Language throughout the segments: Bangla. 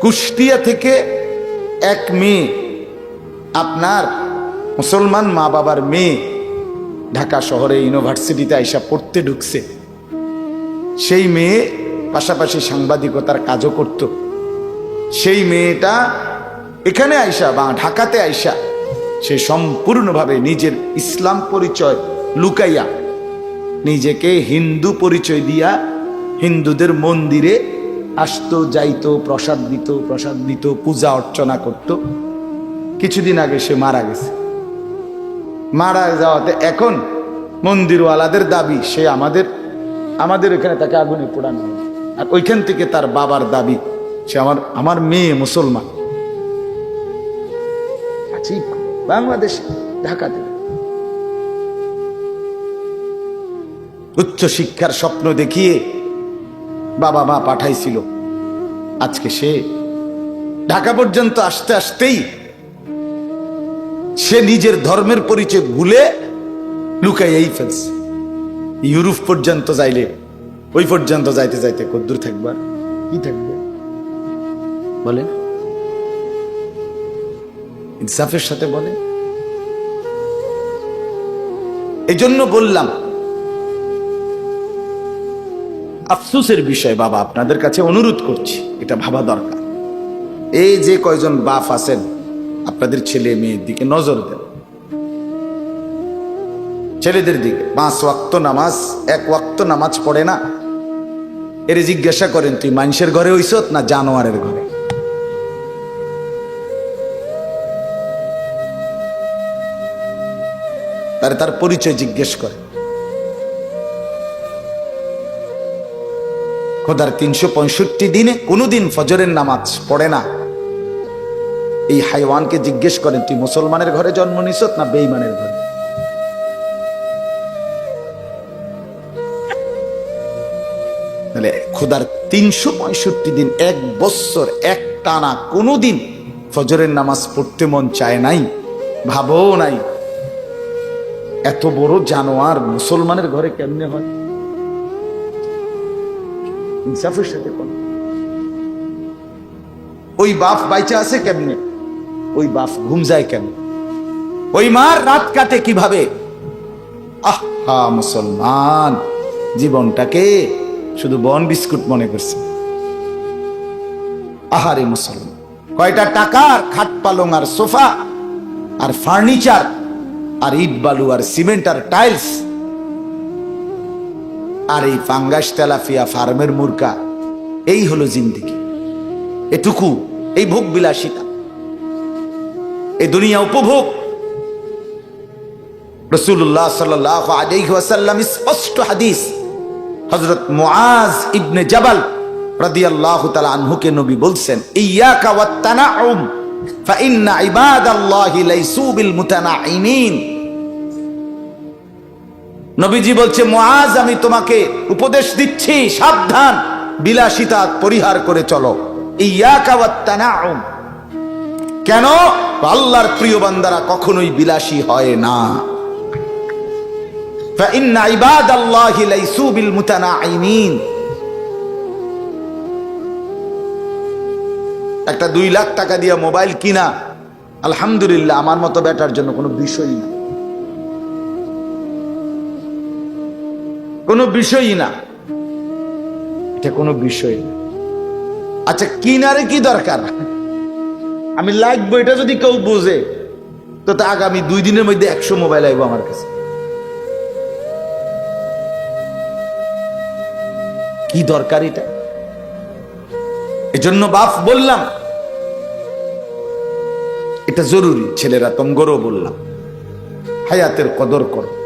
কুষ্টিয়া থেকে এক মেয়ে, আপনার মুসলমান মা বাবার মেয়ে ঢাকা শহরে ইউনিভার্সিটিতে আইসা পড়তে ঢুকছে। সেই মেয়ে পাশাপাশি সাংবাদিকতার কাজও করত। সেই মেয়েটা এখানে আইসা বা ঢাকাতে আইসা সে সম্পূর্ণভাবে নিজের ইসলাম পরিচয় লুকাইয়া নিজেকে হিন্দু পরিচয় দিয়া হিন্দুদের মন্দিরে আসতো, যাইতো, প্রসাদ দিত প্রসাদ দিত, পূজা অর্চনা করত। কিছুদিন আগে সে মারা গেছে। মারা যাওয়াতে এখন মন্দিরওয়ালাদের দাবি, সে আমাদের আমাদের এখানে তাকে আগুনে পোড়ানো। আর ওইখান থেকে তার বাবার দাবি, সে আমার আমার মেয়ে মুসলমান। আছি বাংলাদেশে, ঢাকাতে। উচ্চ শিক্ষার স্বপ্ন দেখিয়ে বাবা মা পাঠাইছিল। আজকে সে ঢাকা পর্যন্ত আসতে আসতেই সে নিজের ধর্মের পরিচয় ভুলে লুকাইয়াই ফেলছে। ইউরোপ পর্যন্ত যাইলে, ওই পর্যন্ত যাইতে যাইতে কদ্দূর থাকবা, কি থাকবে? বলে ইনসাফের সাথে বলে এই জন্য বললাম আফসোসের বিষয় বাবা, আপনাদের কাছে অনুরোধ করছি, এটা ভাবা দরকার। এই যে কয়জন বাপ আছেন, আপনাদের ছেলে মেয়ের দিকে নজর দেন। ছেলেদের দিকে, পাঁচ ওয়াক্ত নামাজ, এক ওয়াক্ত নামাজ পড়ে না। এর জিজ্ঞাসা করেন, তুই মানুষের ঘরে হইছত না জানোয়ারের ঘরে? তার তার পরিচয় জিজ্ঞেস করে খোদার তিনশো পঁয়ষট্টি দিনে কোনোদিন ফজরের নামাজ পড়ে না। এই হাইওয়ানকে জিজ্ঞেস করেন, তুই মুসলমানের ঘরে জন্ম নিছত না বেইমানের ঘরে? তাহলে খোদার তিনশো পঁয়ষট্টি দিন, এক বৎসর এক টানা, কোনোদিন ফজরের নামাজ পড়তে মন চায় নাই, ভাবও নাই। এত বড় জানোয়ার মুসলমানের ঘরে কেমনে হয়? ইনসাফের সাথে কোন। ওই বাপ বাইচা আছে কেমনে? ওই বাপ ঘুম যায় কেন ওই মার রাত কাটে কীভাবে? আহা মুসলমান, জীবনটাকে শুধু বন বিস্কুট মনে করছে। আহারে মুসলমান, কয়টা টাকার খাট পালং আর সোফা, আর ফার্নিচার, আর ইট বালু আর সিমেন্ট আর টাইলস। আর এই ফাঙ্গাস তেলাফিয়া ফার্মের মুরকা এই হলো জিন্দিগি। এটুকু এই ভোগ বিলাসিতা এই দুনিয়া উপভোগ। রসুল্লাহ সাল্লাহ আলাইহি ওয়াসাল্লাম, স্পষ্ট হাদিস, হযরত মুআজ ইবনে জাবাল তাআলা আনহুকে নবী বলছেন ইয়াকা ওয়াত তানাউম ফাইন্না ইবাদাল্লাহি লাইসু বিল নবীজি বলছে মহাজ আমি তোমাকে উপদেশ দিচ্ছি, সাবধান, বিলাসিতা পরিহার করে চলো। কেন? আল্লাহর প্রিয় বান্দারা কখনোই বিলাসী হয় না। একটা দুই লাখ টাকা দিয়ে মোবাইল কিনা, আলহামদুলিল্লাহ, আমার মতো বেটার জন্য কোনো বিষয় না। কোনো বিষয়ই না। এটা কোনো বিষয় না। আচ্ছা কিনারে কি দরকার? আমি লাগবো এটা যদি কেউ বোঝে তো তা আগামী দুই দিনের মধ্যে একশো মোবাইল আইবো আমার কাছে। কি দরকার এটা? এজন্য বাপ বললাম এটা জরুরি ছেলেরা তমগরও বললাম হায়াতের কদর করো।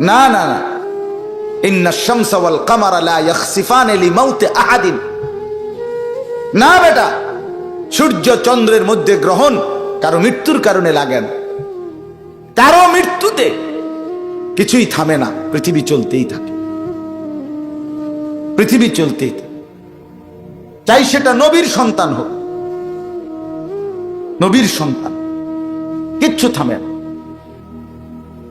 না না না। না সূর্য চন্দ্রের মধ্যে গ্রহণ মৃত্যুর কারণে মৃত্যুতে কিছুই থামে না। পৃথিবী চলতেই থাকে। পৃথিবী চলতেই থাকে। চাই সেটা নবীর সন্তান হোক। নবীর সন্তান। কিচ্ছু থামে না।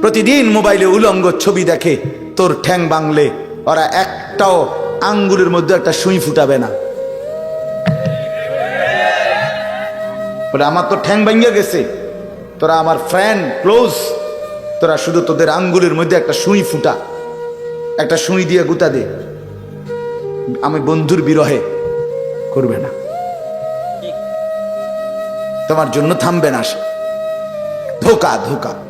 প্রতিদিন মোবাইলে উলঙ্গ ছবি দেখে তোর ঠ্যাং বাংলে। ওরা একটাও আঙ্গুলের মধ্যে একটা সুই ফুটাবে না। বলে, আমার তো ঠ্যাং ভাঙ্গা গেছে। তোরা আমার ফ্রেন্ড ক্লোজ তোরা শুধু তোদের আঙ্গুলের মধ্যে একটা সুই ফুটা। একটা সুই দিয়ে গুতা দে। আমি বন্ধুর বিরহে করবে না। তোমার জন্য থামবে না ধোকা ধোকা।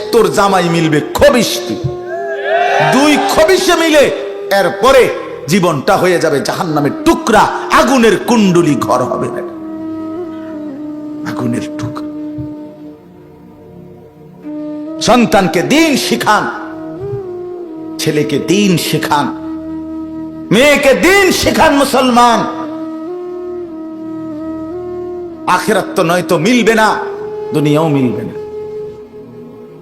তোর জামাই মিলবে খবিস দুই খবিসে মিলে এরপরে জীবনটা হয়ে যাবে জাহান্নামের টুকরা, আগুনের কুণ্ডলি ঘর হবে আগুনের টুকরা। সন্তানকে দিন শিখান, ছেলেকে দিন শেখান, মেয়েকে দিন শেখান মুসলমান। আখেরাত তো নয়তো মিলবে না, দুনিয়াও মিলবে না।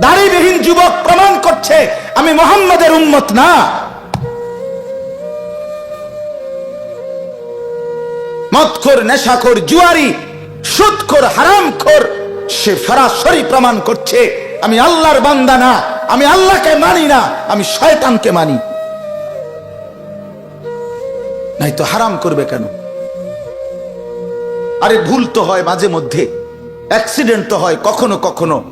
দাড়িবিহীন যুবক প্রমাণ করছে, আমি মোহাম্মদের উম্মত না। মদখোর, নেশাখোর, জুয়ারি, সুদখোর, হারামখোর, সে সরাসরি প্রমাণ করছে, আমি আল্লাহর বান্দা না, আমি আল্লাহকে মানি না, আমি শয়তানকে মানি। নাই তো হারাম করবে কেন? আরে ভুল তো হয় মাঝে মধ্যে, অ্যাক্সিডেন্ট তো হয় কখনো কখনো।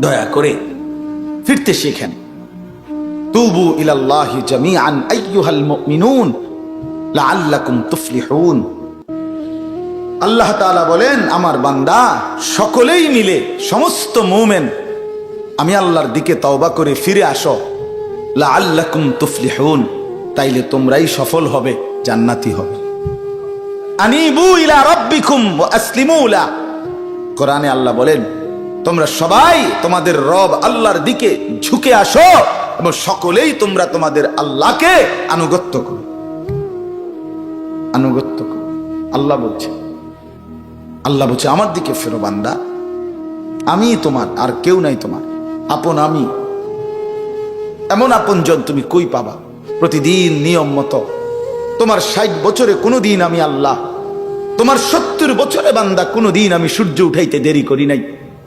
দয়া করে ফিরতে শেখেন। তুবু ইলাল্লাহি জামিআন, আইয়ুহাল মুমিনুন, লাআল্লাকুম তুফলিহুন। আল্লাহ তাআলা বলেন, আমার বান্দা, সকলেই মিলে সমস্ত মুমেন, আমি আল্লাহর দিকে তওবা করে ফিরে আসো। লাআল্লাকুম তুফলিহুন, তাইলে তোমরাই সফল হবে, জান্নাতি হবে। আনিবু ইলা রাব্বিকুম ওয়া আসলিমু লা। কোরআনে আল্লাহ বলেন তোমরা সবাই তোমাদের রব আল্লাহর দিকে ঝুঁকে আসো এবং সকলেই তোমরা তোমাদের আল্লাহকে আনুগত্য করো। আনুগত্য করো। আল্লাহ বলছে আল্লাহ বলছে, আমার দিকে ফেরো বান্দা। আমি তোমার, আর কেউ নাই তোমার। আপন আমি। এমন আপনজন তুমি কই পাবা? প্রতিদিন নিয়ম মতো। তোমার ষাট বছরে কোনো দিন আমি আল্লাহ। তোমার সত্তর বছরে বান্দা কোনো দিন আমি সূর্য উঠাইতে দেরি করি নাই।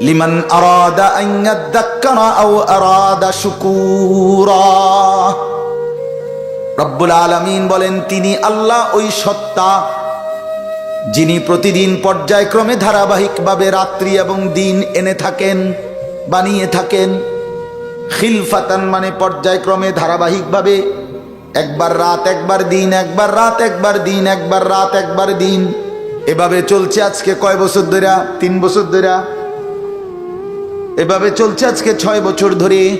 লিমন আরাদা আন ইয়াদাক্কারা আও আরাদা শুকুরা। রব্বুল আলামিন বলেন, তিনি আল্লাহ ওই সত্তা যিনি প্রতিদিন পর্যায়ক্রমে ধারাবাহিকভাবে রাত্রি এবং দিন এনে থাকেন, বানিয়ে থাকেন। খিলফাতান মানে পর্যায়ক্রমে ধারাবাহিকভাবে একবার রাত, একবার দিন, একবার রাত, একবার দিন, একবার রাত, একবার দিন। এভাবে চলছে আজকে কয় বছর ধরে? তিন বছর ধরে? এভাবে চলছে আজকে ছয় বছর ধরে।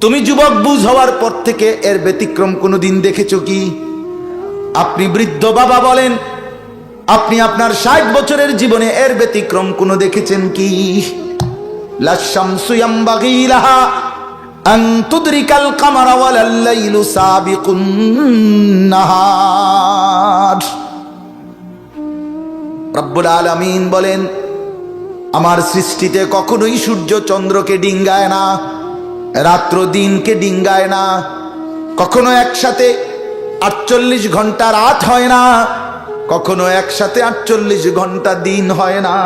তুমি যুবক বুঝ হওয়ার পর থেকে এর ব্যতিক্রম কোনো দিন দেখেছ কি? আপনি বৃদ্ধ বাবা বলেন, আপনি আপনার ষাট বছরের জীবনে এর ব্যতিক্রম কোনো দেখেছেন কি? রব্বুল বলেন আমার সৃষ্টিতে কখনোই সূর্য চন্দ্রকে ডিঙ্গায় না, রাত্র দিনকে ডিঙ্গায় না, কখনো একসাথে আটচল্লিশ ঘণ্টা রাত হয় না, কখনো একসাথে আটচল্লিশ ঘণ্টা দিন হয় না।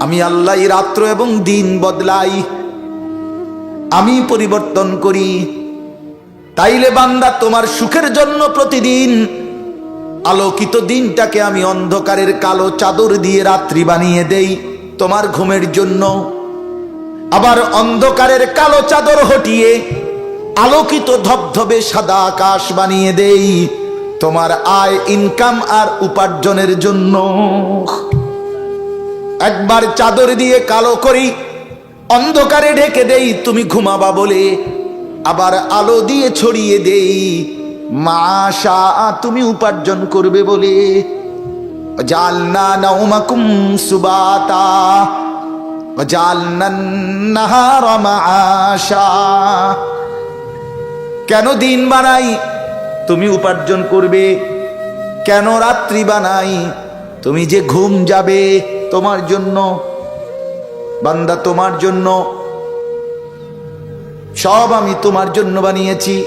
আমি আল্লাহ রাত্র এবং দিন বদলাই। আমি পরিবর্তন করি। তাইলে বান্দা তোমার সুখের জন্য প্রতিদিন আলোকিত দিনটাকে আমি অন্ধকারের কালো চাদর দিয়ে রাত্রি বানিয়ে দেই তোমার ঘুমের জন্য। আবার অন্ধকারের কালো চাদর হটিয়ে আলোকিত ধবধবে সাদা আকাশ বানিয়ে দেই তোমার আয় ইনকাম আর উপার্জনের জন্য। একবার চাদর দিয়ে কালো করি, অন্ধকারে ঢেকে দেই, তুমি ঘুমাবা বলে। আবার আলো দিয়ে ছড়িয়ে দেই মাশা, তুমি উপার্জন করবে বলে। জালনা নাউমাকুম সুবাতা নাহার মাশা কেন দিন বানাই, তুমি উপার্জন করবে? কেন রাত্রি বানাই, তুমি যে ঘুম যাবে তোমার জন্য? বান্দা, তোমার জন্য। সব আমি তোমার জন্য বানিয়েছি।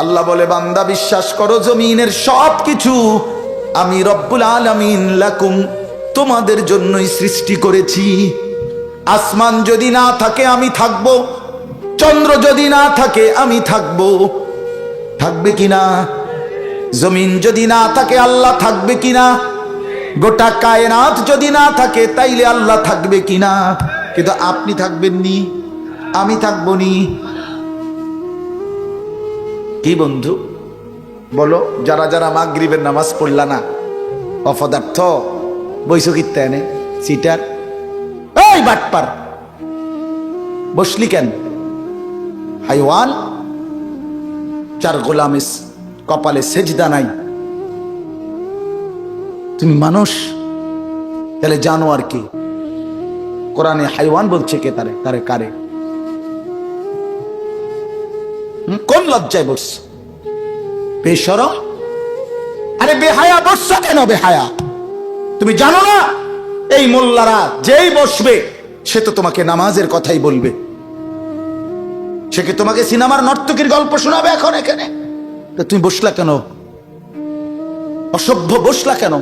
আল্লাহ বলে, বান্দা, বিশ্বাস করো, জমিনের সব কিছু আমি রব্বুল আলামিন লাকুম, তোমাদের জন্যই সৃষ্টি করেছি। আসমান যদি না থাকে আমি থাকব, চন্দ্র যদি না থাকে আমি থাকব। থাকবে কিনা জমিন যদি না থাকে আল্লাহ থাকবে কিনা গোটা কায়নাত যদি না থাকে তাইলে আল্লাহ থাকবে কিনা কিন্তু আপনি থাকবেন নি আমি থাকব নি। কি বন্ধু? বলো যারা যারা মাগরিবের নামাজ পড়লা না অপদার্থ বৈশকিত্তা এনে সিটার এই বাটপার বসলি কেন? হাইওয়ান চার গোলামিস কপালে সেজদা নাই। তুমি মানুষ তাহলে জানো আর কি? কোরআনে হাইওয়ান বলছে কে তারে? তারে কারে? কোন লজ্জায় বস বেসরম? আরে বেহায়া বসছ কেন বেহায়া? তুমি জানো না? এই মোল্লারা যেই বসবে, সে তো তোমাকে নামাজের কথাই বলবে। সে কি তোমাকে সিনেমার নর্তকীর গল্প শোনাবে এখন এখানে? তুমি বসলা কেন? অসভ্য বসলা কেন?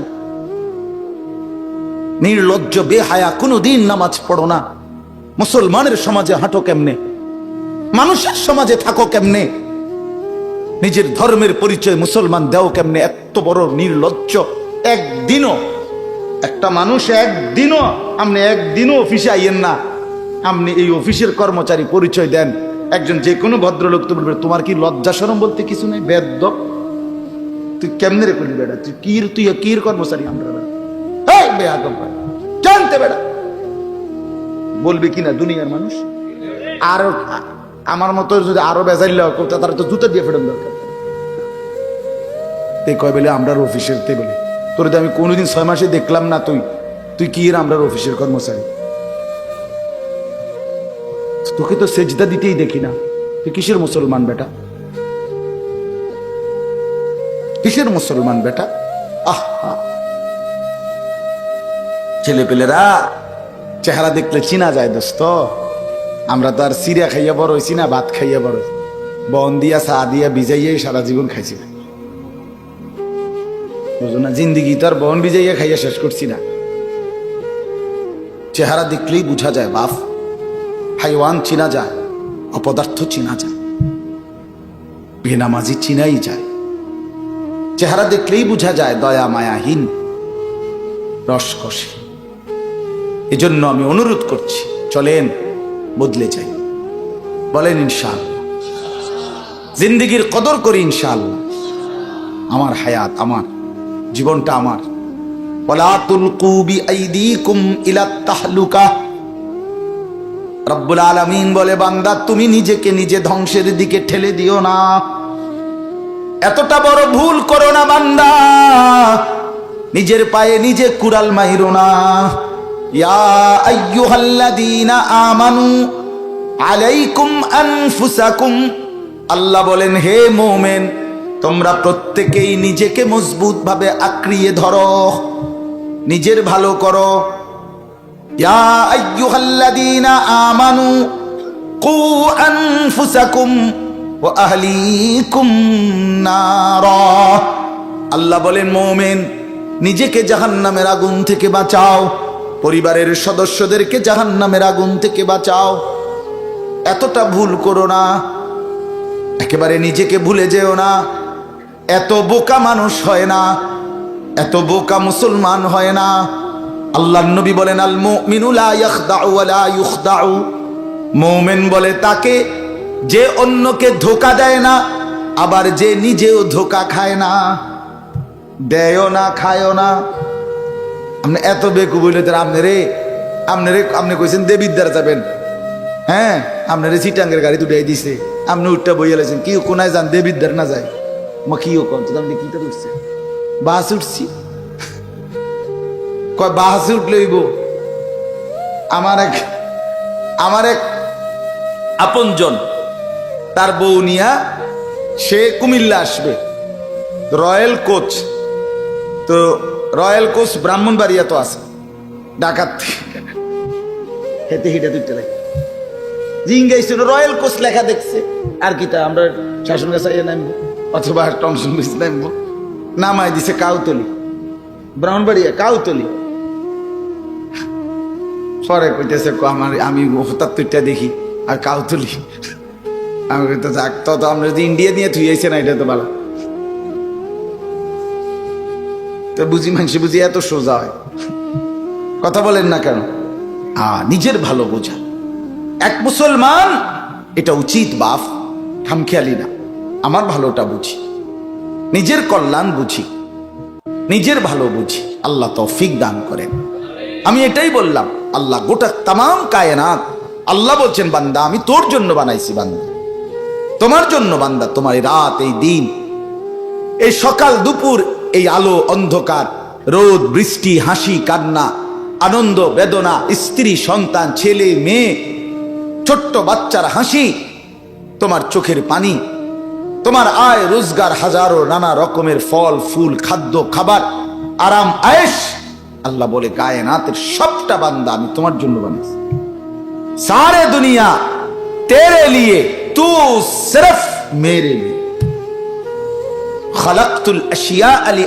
নির্লজ্জ, বেহায়া, কোনোদিন নামাজ পড়ো না। মুসলমানের সমাজে হাঁটো কেমনে? মানুষের সমাজে থাকো কেমনে? নিজের ধর্মের পরিচয় মুসলমান দেও কেমনে? এত বড় নির্লজ্জ। একদিনও, একটা মানুষ একদিনও, আপনি একদিনও অফিসে আইয়েন না। আপনি এই অফিসের কর্মচারী পরিচয় দেন। একজন যে কোনো ভদ্রলোক তো বলবে, তোমার কি লজ্জা সরম বলতে কিছু নেই? বেদ্য তুই কেমনে রে করলি বেড়া তুই কির তুই কির কর্মচারী আমরা জানতে বেড়া বলবি কিনা দুনিয়ার মানুষ? আর আমার মতো যদি আরও বেজাইল তারা তো জুতা দিয়ে ফেরত দরকার। তে কয় বেলে, আমরার অফিসের, তে বলে, তোর আমি কোনোদিন ছয় মাসে দেখলাম না তুই। তুই কি আমরার অফিসের কর্মচারী? তোকে তো সেজদা দিতেই দেখি না। তুই কিসের মুসলমান বেটা? কিসের মুসলমান বেটা? আহ ছেলে পেলেরা চেহারা দেখলে চিনা যায়, দোস্ত। আমরা তো আর সিরিয়া খাইয়া বড় হয়েছি না, ভাত খাইয়া বড় হইছি। বন দিয়া, চা দিয়া ভিজাইয়াই সারা জীবন খাইছি না। বুঝো না, জিন্দিগি তো আর বন ভিজাইয়া খাইয়া শেষ করছি না। চেহারা দেখলেই বোঝা যায়, বাফ। হাইওয়ান চিনা যায়, অপদার্থ চিনা যায়। বেনামাজি চিনাই যায়। চেহারা দেখলেই বোঝা যায়, দয়া মায়াহীন, রসকসে। এজন্য আমি অনুরোধ করছি, চলেন বদলে যাই বলেন ইনশাল জিন্দিগির কদর করি ইনশাল আমার হায়াত, আমার জীবনটা আমার। রব্বুল আলামিন বলে, বান্দা, তুমি নিজেকে নিজে ধ্বংসের দিকে ঠেলে দিও না। এতটা বড় ভুল করো না, বান্দা। নিজের পায়ে নিজে কুড়াল মাইরো না। ইয়া আইয়ুহাল্লাযীনা আমানু আলাইকুম আনফুসাকুম। আল্লাহ বলেন, হে মোমেন, তোমরা প্রত্যেকেই নিজেকে মজবুত ভাবে আঁকড়িয়ে ধরো, নিজের ভালো করো। ইয়া আমানু কু আনফুসাকুম আল্লাহ বলেন, মোমেন, নিজেকে জাহান্নামের আগুন থেকে বাঁচাও। পরিবারের সদস্যদেরকে জাহান্নামের আগুন থেকে বাঁচাও। এতটা ভুল করো না। একেবারে নিজেকে ভুলে যেও না। এত বোকা মানুষ হয় না। এত বোকা মুসলমান হয় না। আল্লাহ নবী বলেন আল ইউখদাউ। মুমিন বলে, তাকে যে অন্যকে ধোকা দেয় না, আবার যে নিজেও ধোকা খায় না। দেয়ও না, খায়ও না। আপনি এত বেকু বলে তো আপনি রে আপনি রে আপনি কইছেন দেবিদ্যার যাবেন। হ্যাঁ আপনার সিটাঙ্গের গাড়ি দুটাই দিছে। আপনি উঠটা বইয়া লাইছেন, কি কোনায় যান দেবিদ্যার না যায়? মা, কি কোন তো আপনি কিটা উঠছে বাস উঠছি। কয়, বাসে উঠলে হইব। আমার এক আমার এক আপনজন, তার বউ নিয়া সে কুমিল্লা আসবে। Royal coach. তো রয়্যাল কোচ ব্রাহ্মণবাড়িয়া তো আছে। ডাকাত। হেঁটে হেঁটে দুইটা লাগে। জিঙ্গাইছিল রয়্যাল কোচ লেখা দেখছে। আর কিটা আমরা শাসন গাছা নামবো, অথবা টমসন বিচ নামবো। নামাই দিছে কাউতলি। ব্রাহ্মণবাড়িয়া, কাউতলি। পরে কইতেছে আমার, আমি হঠাৎ তুইটা দেখি, আর কাউতলি। আমি কইতে, যাক, তো তো, আমরা যদি ইন্ডিয়া নিয়ে থুইয়াইছে না, এটা তো ভালো। তো বুঝি মানুষ বুঝি এত সোজা হয়। কথা বলেন না কেন? আ, নিজের ভালো বোঝা। এক মুসলমান, এটা উচিত বাপ খামখেয়ালি না। আমার ভালোটা বুঝি। নিজের কল্যাণ বুঝি। নিজের ভালো বুঝি। আল্লাহ তৌফিক দান করেন। আমি এটাই বললাম, আল্লাহ গোটা তাম কায়নাত, আল্লাহ বলছেন, বান্দা, আমি তোর জন্য বানাইছি বান্দা। তোমার জন্য বান্দা, তোমার এই রাত, এই দিন। এই সকাল দুপুর এই আলো অন্ধকার, রোদ, বৃষ্টি, হাসি, কান্না, আনন্দ, বেদনা, স্ত্রী, সন্তান, ছেলে, মেয়ে, ছোট্ট বাচ্চার হাসি, তোমার চোখের পানি, তোমার আয়, রোজগার, হাজারো নানা রকমের ফল, ফুল, খাদ্য, খাবার, আরাম আয়েস আল্লাহ বলে, কায়নাতের সবটা বান্দা আমি তোমার জন্য বানিয়েছি সারে দুনিয়া, তেরে লিয়ে, তু সিরফ মেরে লিয়ে। খালাকতুল আলি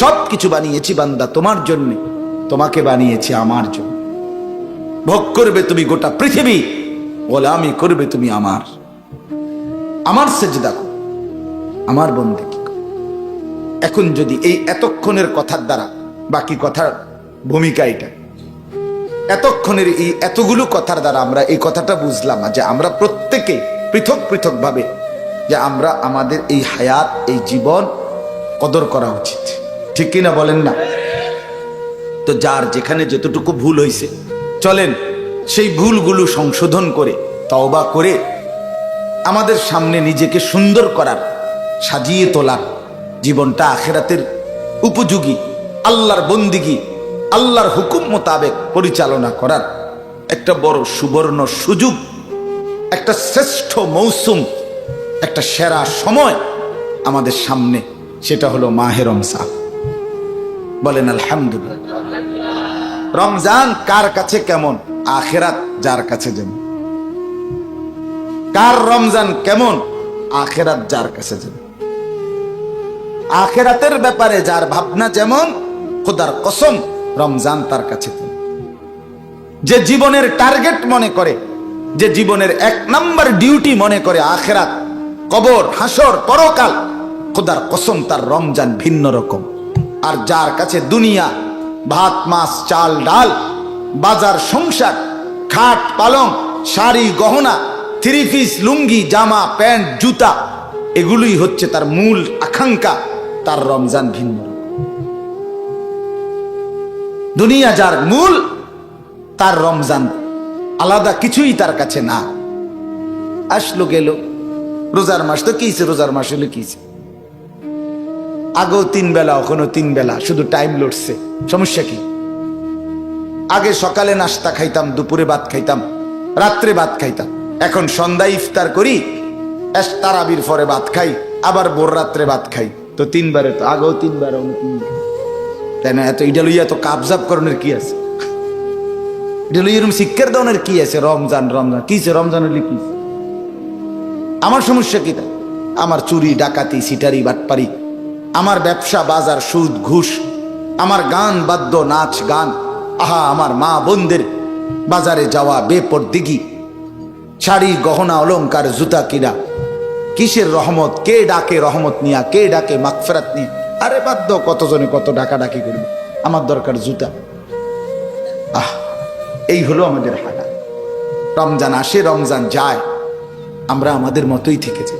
সব কিছু বানিয়েছি বান্দা তোমার জন্য, তোমাকে বানিয়েছি আমার জন্য। ভোগ করবে তুমি গোটা পৃথিবী, গোলামি করবে তুমি আমার। আমার সেজদা করো, আমার বন্দে কি এখন যদি এই এতক্ষণের কথার দ্বারা বাকি কথার ভূমিকা এটা। এতক্ষণের এই এতগুলো কথার দ্বারা আমরা এই কথাটা বুঝলাম যে আমরা প্রত্যেকে পৃথক পৃথক ভাবে যে আমরা আমাদের এই হায়াত, এই জীবন কদর করা উচিত। ঠিক কিনা বলেন না? তো যার যেখানে যতটুকু ভুল হয়েছে চলেন সেই ভুলগুলো সংশোধন করে, তওবা করে আমাদের সামনে নিজেকে সুন্দর করার, সাজিয়ে তোলার জীবনটা আখেরাতের উপযোগী, আল্লাহর বন্দিগি, আল্লাহর হুকুম মোতাবেক পরিচালনা করার একটা বড় সুবর্ণ সুযোগ, একটা শ্রেষ্ঠ মৌসুম একটা সেরা সময় আমাদের সামনে, সেটা হলো মাহে রমজান। বলেন, আলহামদুলিল্লাহ। রমজান কার কাছে কেমন? আখেরাত যার কাছে যেমন। কার রমজান কেমন? আখেরাত যার কাছে যেমন। আখেরাতের ব্যাপারে যার ভাবনা যেমন, খোদার কসম রমজান তার কাছে যে জীবনের টার্গেট মনে করে, যে জীবনের এক নাম্বার ডিউটি মনে করে আখেরাত কবর, হাসর, পরকাল। খোদার কসম, তার রমজান ভিন্ন রকম। আর যার কাছে দুনিয়া, ভাত, মাছ, চাল, ডাল, বাজার, সংসার, খাট, পালং, শাড়ি, গহনা, থ্রি পিস, লুঙ্গি, জামা, প্যান্ট, জুতা, এগুলোই হচ্ছে তার মূল আকাঙ্ক্ষা, তার রমজান ভিন্ন দুনিয়া যার মূল, তার রমজান আলাদা কিছুই তার কাছে না। আসলো গেল রোজার মাস তো কিছে, রোজার মাস হলে কিছে? আগেও তিন বেলা ওখানে তিন বেলা, শুধু টাইম লড়ছে। সমস্যা কি? আগে সকালে নাস্তা খাইতাম, দুপুরে ভাত খাইতাম, রাত্রে ভাত খাইতাম। এখন সন্ধ্যা ইফতার করি তারাবির পরে ভাত খাই, আবার ভোর রাত্রে ভাত খাই। তো তিনবারে তো, আগেও তিনবার তাই না? এত এটা লইয়া তো কাবজাব করণের কি আছে? এটা লইয়া শিক্ষার দনের কি আছে? রমজান রমজান, কিছে? রমজান হলে কি আমার সমস্যা কি তাই আমার চুরি, ডাকাতি সিটারি বাটপারি, আমার ব্যবসা, বাজার, সুদ, ঘুষ, আমার গান, বাদ্য, নাচ, গান, আহা, আমার মা, বোনদের বাজারে যাওয়া বেপর দিঘি শাড়ি, গহনা, অলংকার, জুতা কিনা, কিসের রহমত, কে ডাকে রহমত নিয়া, কে ডাকে মাকফেরাত নিয়ে? আরে বাদ্য কতজনে কত ডাকা ডাকি করবে? আমার দরকার জুতা। আহ, এই হলো আমাদের হালা রমজান আসে, রমজান যায়। আমরা আমাদের মতোই থেকে যাই।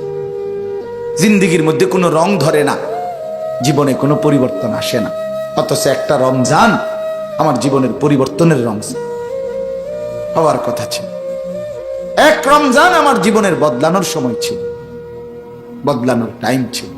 জিন্দিগির মধ্যে কোনো রং ধরে না। জীবনে কোনো পরিবর্তন আসে না। অথচ একটা রমজান আমার জীবনের পরিবর্তনের রমজান। হওয়ার কথা ছিল। এক রমজান আমার জীবনের বদলানোর সময় ছিল। বদলানোর টাইম ছিল।